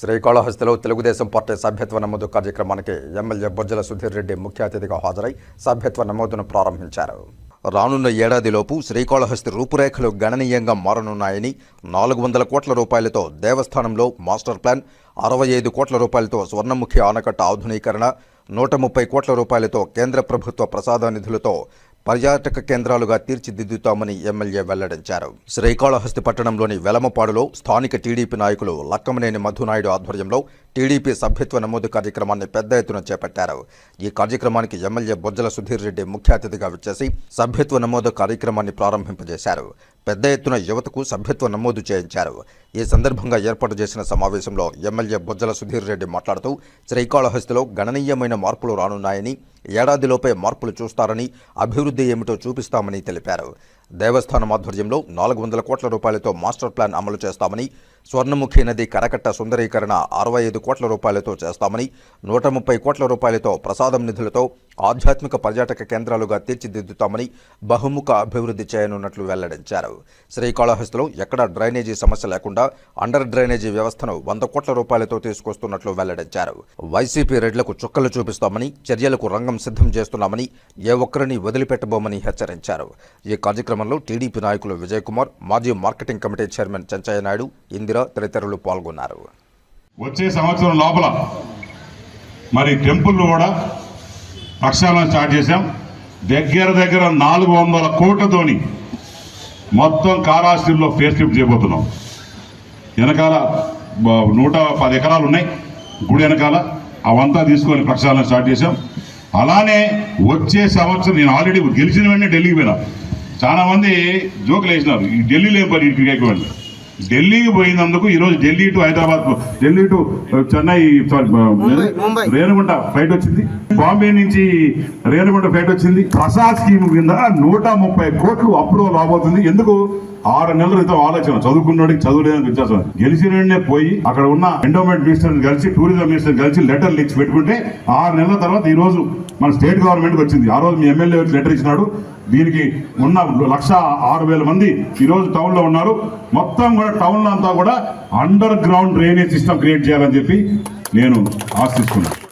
శ్రీకాళహస్తిలో Telugu Desam party సభ్యత్వ నమోదు కార్యక్రమానికి ఎమ్మెల్యే బొజ్జల సుధీర్ రెడ్డి ముఖ్య అతిథిగా హాజరై సభ్యత్వ నమోదును ప్రారంభించారు. రానున్న ఏడాదిలోపు శ్రీకాళహస్తి రూపురేఖలు గణనీయంగా మారనున్నాయని నాలుగు వందల కోట్ల రూపాయలతో దేవస్థానంలో మాస్టర్ ప్లాన్ అరవై ఐదు కోట్ల రూపాయలతో స్వర్ణముఖి ఆనకట్ట ఆధునీకరణ నూట ముప్పై కోట్ల రూపాయలతో కేంద్ర ప్రభుత్వ ప్రసాద నిధులతో పర్యాటక కేంద్రాలుగా తీర్చిదిద్దుతామని ఎమ్మెల్యే వెల్లడించారు. శ్రీకాళహస్తి పట్టణంలోని వెలమపాడులో స్థానిక టీడీపీ నాయకులు లక్కమనేని మధునాయుడు ఆధ్వర్యంలో టీడీపీ సభ్యత్వ నమోదు కార్యక్రమాన్ని పెద్ద ఎత్తున చేపట్టారు. ఈ కార్యక్రమానికి ఎమ్మెల్యే బొజ్జల సుధీర్ రెడ్డి ముఖ్య అతిథిగా వచ్చేసి సభ్యత్వ నమోదు కార్యక్రమాన్ని ప్రారంభింపజేశారు. పెద్ద ఎత్తున యువతకు సభ్యత్వ నమోదు చేయించారు. ఈ సందర్భంగా ఏర్పాటు చేసిన సమావేశంలో ఎమ్మెల్యే బొజ్జల సుధీర్ రెడ్డి మాట్లాడుతూ శ్రీకాళహస్తిలో గణనీయమైన మార్పులు రానున్నాయని ఏడాదిలోపే మార్పులు చూస్తారని అభివృద్ధి ఏమిటో చూపిస్తామని తెలిపారు. దేవస్థానం ఆధ్వర్యంలో నాలుగు వందల కోట్ల రూపాయలతో మాస్టర్ ప్లాన్ అమలు చేస్తామని స్వర్ణముఖి నది కరకట్ట సుందరీకరణ అరవై ఐదు కోట్ల రూపాయలతో చేస్తామని నూట ముప్పై కోట్ల రూపాయలతో ప్రసాదం నిధులతో ఆధ్యాత్మిక పర్యాటక కేంద్రాలుగా తీర్చిదిద్దుతామని బహుముఖ అభివృద్ధి చేయనున్నట్లు వెల్లడించారు. శ్రీకాళహస్తిలో ఎక్కడా డ్రైనేజీ సమస్య లేకుండా అండర్ డ్రైనేజీ వ్యవస్థను వంద కోట్ల రూపాయలతో తీసుకొస్తున్నట్లు వెల్లడించారు. వైసీపీ రెడ్లకు చుక్కలు చూపిస్తామని చర్యలకు రంగం సిద్ధం చేస్తున్నామని ఏ ఒక్కరిని వదిలిపెట్టబోమని హెచ్చరించారు. ఈ కార్యక్రమంలో టీడీపీ నాయకులు విజయ్ కుమార్ మాజీ marketing committee chairman Chenchaiah Naidu Indira తదితరులు పాల్గొన్నారు. వచ్చే సంవత్సరం లోపల మరి టెంపుల్ కూడా ప్రక్షాళన స్టార్ట్ చేశాం. దగ్గర దగ్గర నాలుగు వందల కోట్లతోని మొత్తం కారాస్తిలో ఫేస్ షిఫ్ట్ చేయబోతున్నాం. వెనకాల నూట పది ఎకరాలు ఉన్నాయి. గుడి వెనకాల అవంతా తీసుకొని ప్రక్షాళన స్టార్ట్ చేశాం. అలానే వచ్చే సంవత్సరం నేను ఆల్రెడీ గెలిచిన వెంటనే ఢిల్లీకి పోయినా. చాలామంది జోకులు వేసినారు. ఈ ఢిల్లీలో ఏం పని? ఇక్కడికి ఎక్కువ ఢిల్లీకి పోయినందుకు ఈరోజు Delhi to Hyderabad Delhi to Chennai sorry. Renigunta flight వచ్చింది. బాంబే నుంచి రేణుగుంట ఫ్లైట్ వచ్చింది. ప్రసాద్ స్కీమ్ కింద నూట ముప్పై కోట్లు అప్రూవల్ రాబోతుంది. ఎందుకు? ఆరు నెలల క్రితం ఆలోచన. చదువుకున్నోడికి చదువులేదని వ్యత్యాసం. గెలిచిన పోయి అక్కడ ఉన్న ఎండోమెంట్ మినిస్టర్ కలిసి టూరిజం మినిస్టర్ కలిసి లెటర్ లిక్స్ పెట్టుకుంటే ఆరు నెలల తర్వాత ఈ రోజు మన స్టేట్ గవర్నమెంట్ వచ్చింది. ఆ రోజు మీ ఎమ్మెల్యే లెటర్ ఇచ్చినాడు. దీనికి ఉన్న లక్ష ఆరు వేల మంది ఈరోజు టౌన్లో ఉన్నారు. మొత్తం కూడా టౌన్లో అంతా కూడా underground drainage system create చేయాలని చెప్పి నేను ఆశిస్తున్నాను.